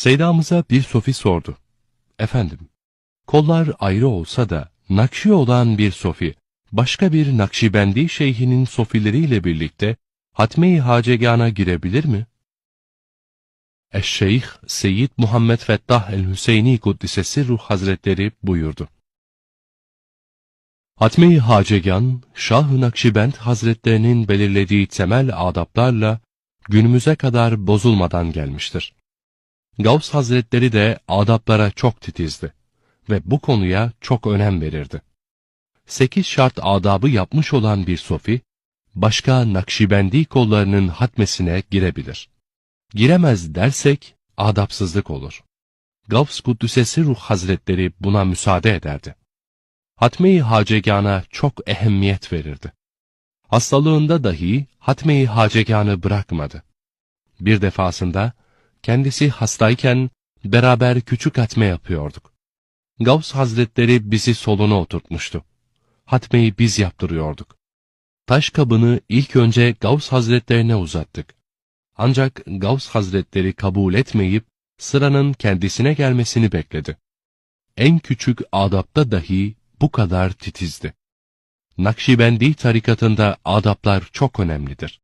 Seydamıza bir sofi sordu. Efendim, kollar ayrı olsa da nakşi olan bir sofi, başka bir Nakşibendi şeyhinin sofileriyle birlikte Hatme-i Hacegana girebilir mi? Eşşeyh Seyyid Muhammed Fettah el-Hüseyni Kuddisesi Ruh Hazretleri buyurdu. Hatme-i Hacegan, Şah-ı Nakşibend Hazretlerinin belirlediği temel adaplarla günümüze kadar bozulmadan gelmiştir. Gavs Hazretleri de adaplara çok titizdi ve bu konuya çok önem verirdi. Sekiz şart adabı yapmış olan bir sofi, başka Nakşibendi kollarının hatmesine girebilir. Giremez dersek adapsızlık olur. Gavs Kuddüsesi Ruh Hazretleri buna müsaade ederdi. Hatme-i Hacegana çok ehemmiyet verirdi. Hastalığında dahi Hatme-i Haceganı bırakmadı. Bir defasında kendisi hastayken beraber küçük hatme yapıyorduk. Gavs Hazretleri bizi soluna oturtmuştu. Hatmeyi biz yaptırıyorduk. Taş kabını ilk önce Gavs Hazretlerine uzattık. Ancak Gavs Hazretleri kabul etmeyip sıranın kendisine gelmesini bekledi. En küçük adapta dahi bu kadar titizdi. Nakşibendi tarikatında adaplar çok önemlidir.